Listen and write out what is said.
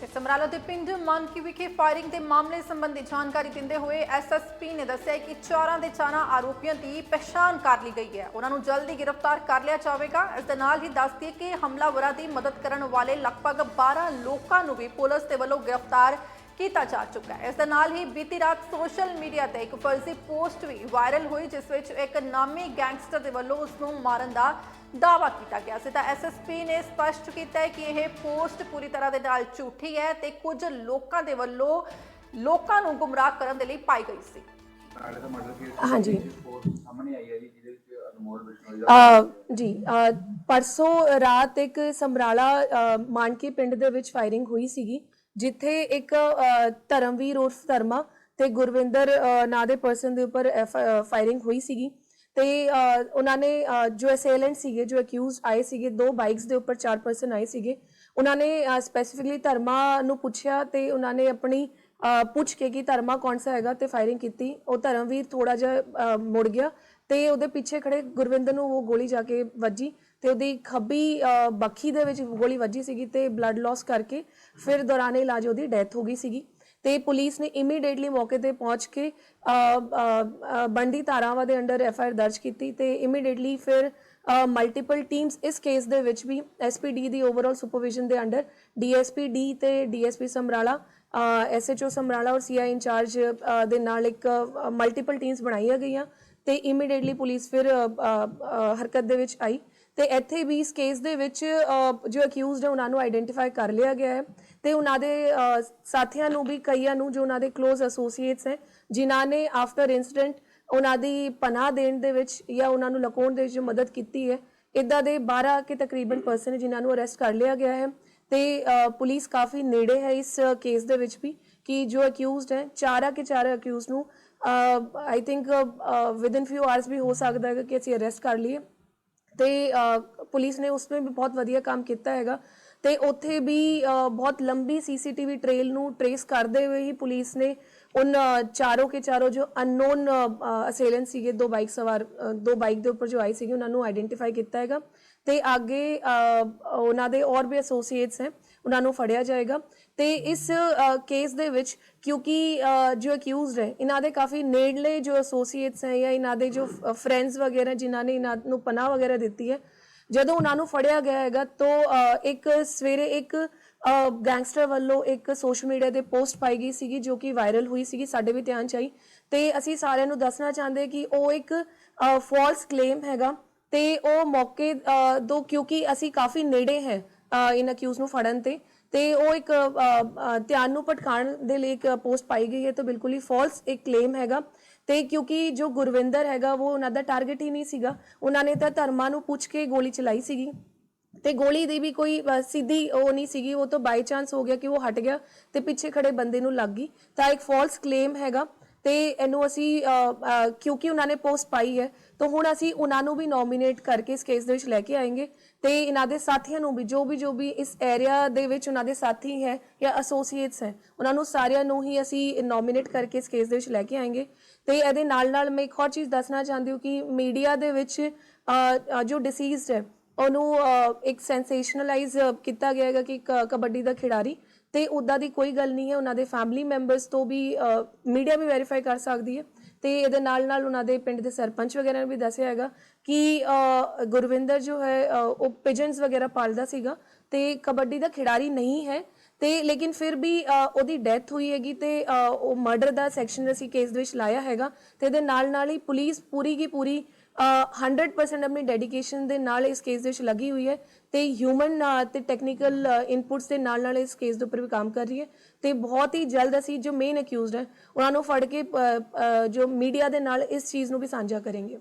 ਤੇ ਸਮਰਾਲਾ ਦੇ ਪਿੰਡ ਮਾਨਕੀ ਵਿਖੇ ਫਾਇਰਿੰਗ ਦੇ ਮਾਮਲੇ ਸੰਬੰਧੀ ਜਾਣਕਾਰੀ ਦਿੰਦੇ ਹੋਏ ਐਸਐਸਪੀ ਨੇ ਦੱਸਿਆ ਕਿ ਚਾਰਾਂ ਦੇ ਚਾਰਾਂ ਆਰੋਪੀਆਂ ਦੀ ਪਛਾਣ ਕਰ ਲਈ ਗਈ ਹੈ। ਉਹਨਾਂ ਨੂੰ ਜਲਦੀ ਗ੍ਰਿਫਤਾਰ ਕਰ ਲਿਆ ਜਾਵੇਗਾ। ਇਸ ਦੇ ਨਾਲ ਹੀ ਦੱਸਦੀ ਕਿ ਹਮਲਾਵਰਾਂ ਦੀ ਮਦਦ ਕਰਨ ਵਾਲੇ ਲਗਭਗ 12 ਲੋਕਾਂ ਨੂੰ ਵੀ ਪੁਲਿਸ ਦੇ ਵੱਲੋਂ ਗ੍ਰਿਫਤਾਰ ਕੀਤਾ ਜਾ ਚੁੱਕਾ ਹੈ। ਇਸ ਦੇ ਨਾਲ ਹੀ ਬੀਤੀ ਰਾਤ ਸੋਸ਼ਲ ਮੀਡੀਆ ਤੇ ਇੱਕ ਫਰਜ਼ੀ ਪੋਸਟ ਵੀ ਵਾਇਰਲ ਹੋਈ, ਜਿਸ ਵਿੱਚ ਇੱਕ ਨਾਮੀ ਗੈਂਗਸਟਰ ਦੇ ਵੱਲੋਂ ਉਸ ਨੂੰ ਮਾਰਨ ਦਾ ਦਾਅਵਾ ਕੀਤਾ ਗਿਆ ਸੀ। ਤਾਂ ਐਸਐਸਪੀ ਨੇ ਸਪਸ਼ਟ ਕੀਤਾ ਹੈ ਕਿ ਇਹ ਪੋਸਟ ਪੂਰੀ ਤਰ੍ਹਾਂ ਦੇ ਨਾਲ ਝੂਠੀ ਹੈ ਤੇ ਕੁਝ ਲੋਕਾਂ ਦੇ ਵੱਲੋਂ ਲੋਕਾਂ ਨੂੰ ਗੁੰਮਰਾਹ ਕਰਨ ਦੇ ਲਈ ਪਾਈ ਗਈ ਸੀ। ਨਾਲੇ ਦਾ ਮਰਡਰ ਕੇਸ ਹਾਂਜੀ। ਰਿਪੋਰਟ ਸਾਹਮਣੇ ਆਈ ਹੈ ਜੀ ਜਿਹਦੇ ਵਿੱਚ ਅਨਮੋਲ ਬਿਸ਼ਨੋਈ ਦਾ ਅ, ਜੀ ਅ, ਪਰਸੋਂ ਰਾਤ ਇੱਕ ਸਮਰਾਲਾ ਮਾਨਕੀ ਪਿੰਡ ਦੇ ਵਿੱਚ ਫਾਇਰਿੰਗ ਹੋਈ ਸੀਗੀ ਜਿੱਥੇ ਇੱਕ ਧਰਮਵੀਰ ਉਰਫ ਧਰਮਾ ਤੇ ਗੁਰਵਿੰਦਰ ਨਾਂ ਦੇ ਪਰਸਨ ਦੇ ਉੱਪਰ ਫਾਇਰਿੰਗ ਹੋਈ ਸੀਗੀ। ਤੇ ਉਹਨਾਂ ਨੇ ਜੋ ਅਸੇਲੈਂਟ ਸੀਗੇ ਜੋ ਅਕਿਊਜ਼ਡ ਆਏ ਸੀਗੇ ਦੋ ਬਾਈਕਸ ਦੇ ਉੱਪਰ ਚਾਰ ਪਰਸਨ ਆਏ ਸੀਗੇ ਉਹਨਾਂ ਨੇ ਸਪੈਸੀਫਿਕਲੀ ਧਰਮਾ ਨੂੰ ਪੁੱਛਿਆ ਤੇ ਉਹਨਾਂ ਨੇ ਆਪਣੀ ਪੁੱਛ ਕੇ ਕਿ ਧਰਮਾ ਕੌਣ ਸਾ ਹੈਗਾ ਤੇ ਫਾਇਰਿੰਗ ਕੀਤੀ। ਉਹ ਧਰਮਵੀਰ ਥੋੜਾ ਜਿਹਾ ਮੁੜ ਗਿਆ ਤੇ ਉਹਦੇ ਪਿੱਛੇ ਖੜੇ ਗੁਰਵਿੰਦਰ ਨੂੰ ਉਹ ਗੋਲੀ ਜਾ ਕੇ ਵੱਜੀ ਤੇ ਉਹਦੀ ਖੱਬੀ ਅ, ਬੱਖੀ ਦੇ ਵਿੱਚ ਗੋਲੀ ਵੱਜੀ ਸੀਗੀ ਤੇ ਬਲੱਡ ਲਾਸ ਕਰਕੇ ਫਿਰ ਦੌਰਾਨ ਇਲਾਜ ਉਹਦੀ ਡੈਥ ਹੋ ਗਈ ਸੀਗੀ। ਤੇ ਪੁਲਿਸ ਨੇ ਇਮੀਡੀਏਟਲੀ ਮੌਕੇ ਤੇ ਪਹੁੰਚ ਕੇ ਬੰਦੀ ਧਾਰਾਵਾਂ ਦੇ ਅੰਡਰ ਐਫ ਆਈ ਆਰ ਦਰਜ ਕੀਤੀ ਤੇ ਇਮੀਡੀਏਟਲੀ ਫਿਰ ਮਲਟੀਪਲ ਟੀਮਸ ਇਸ ਕੇਸ ਦੇ ਵਿੱਚ ਵੀ ਐਸਪੀਡੀ ਦੀ ਓਵਰਆਲ ਸੁਪਰਵਿਜ਼ਨ ਦੇ ਅੰਡਰ ਡੀਐਸਪੀ ਡੀ ਤੇ ਡੀਐਸਪੀ ਸਮਰਾਲਾ ਐਸਐਚਓ ਸਮਰਾਲਾ ਔਰ ਸੀਆਈ ਇੰਚਾਰਜ ਦੇ ਨਾਲ ਇੱਕ ਮਲਟੀਪਲ ਟੀਮਸ ਬਣਾਈਆਂ ਗਈਆਂ। ਤੇ ਇਮੀਡੀਏਟਲੀ ਪੁਲਿਸ ਫਿਰ ਹਰਕਤ ਦੇ ਵਿੱਚ ਆਈ। ਤੇ ਇੱਥੇ ਵੀ ਇਸ ਕੇਸ ਦੇ ਵਿੱਚ ਜੋ ਅਕਿਊਜ਼ਡ ਹੈ, ਉਹਨਾਂ ਨੂੰ ਆਈਡੈਂਟੀਫਾਈ ਕਰ ਲਿਆ ਗਿਆ ਹੈ। ਤੇ ਉਹਨਾਂ ਦੇ ਸਾਥੀਆਂ ਨੂੰ ਵੀ, ਕਈਆਂ ਨੂੰ ਜੋ ਉਹਨਾਂ ਦੇ ক্লোਜ਼ ਐਸੋਸੀਏਟਸ ਹੈ, ਜਿਨ੍ਹਾਂ ਨੇ ਆਫਟਰ ਇਨਸੀਡੈਂਟ ਉਹਨਾਂ ਦੀ ਪਨਾਹ ਦੇਣ ਦੇ ਵਿੱਚ ਜਾਂ ਉਹਨਾਂ ਨੂੰ ਲਕਾਉਣ ਦੇ ਵਿੱਚ ਮਦਦ ਕੀਤੀ ਹੈ ਇਦਾਂ ਦੇ 12 ਕੇ ਤਕਰੀਬਨ ਪਰਸਨ ਜਿਨ੍ਹਾਂ ਨੂੰ ਅਰੈਸਟ ਕਰ ਲਿਆ ਗਿਆ ਹੈ। ਤੇ ਪੁਲਿਸ ਕਾਫੀ ਨੇੜੇ ਹੈ ਇਸ ਕੇਸ ਦੇ ਵਿੱਚ ਵੀ। ਕਿ ਜੋ ਅਕਿਊਜ਼ਡ ਹੈ, ਚਾਰਾ ਕੇ ਚਾਰਾ ਅਕਿਊਜ਼ ਨੂੰ I think within few hours ਵੀ ਹੋ ਸਕਦਾ ਹੈ ਕਿ ਅਸੀਂ ਅਰੈਸਟ ਕਰ ਲਈਏ। ਤੇ ਪੁਲਿਸ ਨੇ ਉਸ ਵਿੱਚ ਵੀ ਬਹੁਤ ਵਧੀਆ ਕੰਮ ਕੀਤਾ ਹੈਗਾ। ਤੇ ਉੱਥੇ ਵੀ ਬਹੁਤ ਲੰਬੀ ਸੀਸੀਟੀਵੀ ਟ੍ਰੇਲ ਨੂੰ ਟਰੇਸ ਕਰਦੇ ਹੋਏ ਹੀ ਪੁਲਿਸ ਨੇ ਉਨ ਚਾਰੋਂ ਕੇ ਚਾਰੋਂ ਜੋ ਅਨਨੋਨ ਅਸੇਲੈਂਟ ਸੀਗੇ, ਦੋ ਬਾਈਕ ਸਵਾਰ ਦੋ ਬਾਈਕ ਦੇ ਉੱਪਰ ਜੋ ਆਏ ਸੀਗੇ, ਉਹਨਾਂ ਨੂੰ ਆਈਡੈਂਟੀਫਾਈ ਕੀਤਾ ਹੈਗਾ। ਤੇ ਅੱਗੇ ਉਹਨਾਂ ਦੇ ਹੋਰ ਵੀ ਐਸੋਸੀਏਟਸ ਹੈ, ਉਹਨਾਂ ਨੂੰ ਫੜਿਆ ਜਾਏਗਾ। ਤੇ ਇਸ ਕੇਸ ਦੇ ਵਿੱਚ ਕਿਉਂਕਿ ਜੋ ਅਕਿਊਜ਼ਡ ਹੈ, ਇਹਨਾਂ ਦੇ ਕਾਫੀ ਨੇੜਲੇ ਜੋ ਐਸੋਸੀਏਟਸ ਹੈ ਜਾਂ ਇਹਨਾਂ ਦੇ ਜੋ ਫਰੈਂਡਸ ਵਗੈਰਾ ਜਿਨ੍ਹਾਂ ਨੇ ਇਹਨਾਂ ਨੂੰ ਪਨਾਹ ਵਗੈਰਾ ਦਿੱਤੀ ਹੈ, ਜਦੋਂ ਉਹਨਾਂ ਨੂੰ ਫੜਿਆ ਗਿਆ ਹੈਗਾ, ਤਾਂ ਇੱਕ ਸਵੇਰੇ ਇੱਕ ਗੈਂਗਸਟਰ ਵੱਲੋਂ ਇੱਕ ਸੋਸ਼ਲ ਮੀਡੀਆ ਤੇ ਪੋਸਟ ਪਾਈ ਗਈ ਸੀਗੀ, ਜੋ ਕਿ ਵਾਇਰਲ ਹੋਈ ਸੀਗੀ, ਸਾਡੇ ਵੀ ਧਿਆਨ ਚ ਆਈ। ਤੇ ਅਸੀਂ ਸਾਰਿਆਂ ਨੂੰ ਦੱਸਣਾ ਚਾਹੁੰਦੇ ਕਿ ਉਹ ਇੱਕ ਫਾਲਸ ਕਲੇਮ ਹੈਗਾ। ਤੇ ਉਹ ਮੌਕੇ ਤੋਂ ਕਿਉਂਕਿ ਅਸੀਂ ਕਾਫੀ ਨੇੜੇ ਹੈ ਅ, ਇਨ ਅਕਿਊਜ਼ ਨੂੰ ਫੜਨ ਤੇ ਤੇ ਉਹ ਇੱਕ ਧਿਆਨ ਨੂੰ ਭਟਕਾਉਣ ਦੇ ਲਈ ਇੱਕ ਪੋਸਟ ਪਾਈ ਗਈ ਹੈ ਤਾਂ ਬਿਲਕੁਲ ਹੀ ਫਾਲਸ ਇੱਕ ਕਲੇਮ ਹੈਗਾ। ਤੇ ਕਿਉਂਕਿ ਜੋ ਗੁਰਵਿੰਦਰ ਹੈਗਾ ਉਹ ਉਹਨਾਂ ਦਾ ਟਾਰਗੇਟ ਹੀ ਨਹੀਂ ਸੀਗਾ। ਉਹਨਾਂ ਨੇ ਤਾਂ ਧਰਮਾ ਨੂੰ ਪੁੱਛ ਕੇ ਗੋਲੀ ਚਲਾਈ ਸੀਗੀ। ਤੇ ਗੋਲੀ ਦੀ ਵੀ ਕੋਈ ਸਿੱਧੀ ਉਹ ਨਹੀਂ ਸੀਗੀ। ਉਹ ਤਾਂ ਬਾਈ ਚਾਂਸ ਹੋ ਗਿਆ ਕਿ ਉਹ ਹਟ ਗਿਆ ਤੇ ਪਿੱਛੇ ਖੜੇ ਬੰਦੇ ਨੂੰ ਲੱਗ ਗਈ। ਤਾਂ ਇੱਕ ਫਾਲਸ ਕਲੇਮ ਹੈਗਾ। ਤੇ ਇਹਨੂੰ ਅਸੀਂ ਕਿਉਂਕਿ ਉਹਨਾਂ ਨੇ ਪੋਸਟ ਪਾਈ ਹੈ, ਤਾਂ ਹੁਣ ਅਸੀਂ ਉਹਨਾਂ ਨੂੰ ਵੀ ਨੋਮੀਨੇਟ ਕਰਕੇ ਇਸ ਕੇਸ ਦੇ ਵਿੱਚ ਲੈ ਕੇ ਆਏਗੇ। ਤੇ ਇਹਨਾਂ ਦੇ ਸਾਥੀਆਂ ਨੂੰ ਵੀ, ਜੋ ਵੀ ਜੋ ਵੀ ਇਸ ਏਰੀਆ ਦੇ ਵਿੱਚ ਉਹਨਾਂ ਦੇ ਸਾਥੀ ਹੈ ਜਾਂ ਐਸੋਸੀਏਟਸ ਹੈ, ਉਹਨਾਂ ਨੂੰ ਸਾਰਿਆਂ ਨੂੰ ਹੀ ਅਸੀਂ ਨੋਮੀਨੇਟ ਕਰਕੇ ਇਸ ਕੇਸ ਦੇ ਵਿੱਚ ਲੈ ਕੇ ਆਏਗੇ। ਤੇ ਇਹਦੇ ਨਾਲ ਨਾਲ ਮੈਂ ਇੱਕ ਹੋਰ ਚੀਜ਼ ਦੱਸਣਾ ਚਾਹੁੰਦੀ ਹਾਂ ਕਿ ਮੀਡੀਆ ਦੇ ਵਿੱਚ ਜੋ ਡਿਸੀਜ਼ਡ ਹੈ, ਉਹਨੂੰ ਇੱਕ ਸੈਂਸੇਸ਼ਨਲਾਈਜ਼ ਕੀਤਾ ਗਿਆ ਹੈਗਾ ਕਿ, ਕਬੱਡੀ ਦਾ ਖਿਡਾਰੀ। ਤੇ ਉਦਾਂ ਦੀ ਕੋਈ ਗੱਲ ਨਹੀਂ ਹੈ, ਉਹਨਾਂ ਦੇ ਫੈਮਿਲੀ ਮੈਂਬਰਸ ਤੋਂ ਵੀ ਮੀਡੀਆ ਵੀ ਵੈਰੀਫਾਈ ਕਰ ਸਕਦੀ ਹੈ। ਤੇ ਇਹਦੇ ਨਾਲ ਨਾਲ ਉਹਨਾਂ ਦੇ ਪਿੰਡ ਦੇ ਸਰਪੰਚ ਵਗੈਰਾ ਨੇ ਵੀ ਦੱਸਿਆ ਹੈਗਾ ਕਿ ਗੁਰਵਿੰਦਰ ਜੋ ਹੈ ਉਹ ਪਿਜਨਸ ਵਗੈਰਾ ਪਾਲਦਾ ਸੀਗਾ ਤੇ ਕਬੱਡੀ ਦਾ ਖਿਡਾਰੀ ਨਹੀਂ ਹੈ। ਤੇ ਲੇਕਿਨ ਫਿਰ ਵੀ ਉਹਦੀ ਡੈਥ ਹੋਈ ਹੈਗੀ ਤੇ ਉਹ ਮਰਡਰ ਦਾ ਸੈਕਸ਼ਨ ਅਸੀਂ ਕੇਸ ਦੇ ਵਿੱਚ ਲਾਇਆ ਹੈਗਾ ਤੇ ਇਹਦੇ ਨਾਲ ਨਾਲ ਹੀ ਪੁਲਿਸ ਪੂਰੀ ਕੀ ਪੂਰੀ 100% ਆਪਣੀ ਡੈਡੀਕੇਸ਼ਨ ਦੇ ਨਾਲ ਇਸ ਕੇਸ ਦੇ ਵਿੱਚ ਲੱਗੀ ਹੋਈ ਹੈ ਤੇ ਹਿਊਮਨ ਤੇ ਟੈਕਨੀਕਲ ਇਨਪੁਟਸ ਦੇ ਨਾਲ ਨਾਲ ਇਸ ਕੇਸ ਦੇ ਉੱਪਰ ਵੀ ਕੰਮ ਕਰ ਰਹੀ ਹੈ ਤੇ ਬਹੁਤ ਹੀ ਜਲਦ ਅਸੀਂ ਜੋ ਮੇਨ ਅਕਿਊਜ਼ਡ ਹੈ, ਉਹਨਾਂ ਨੂੰ ਫੜ ਕੇ ਜੋ ਮੀਡੀਆ ਦੇ ਨਾਲ ਇਸ ਚੀਜ਼ ਨੂੰ ਵੀ ਸਾਂਝਾ ਕਰਾਂਗੇ।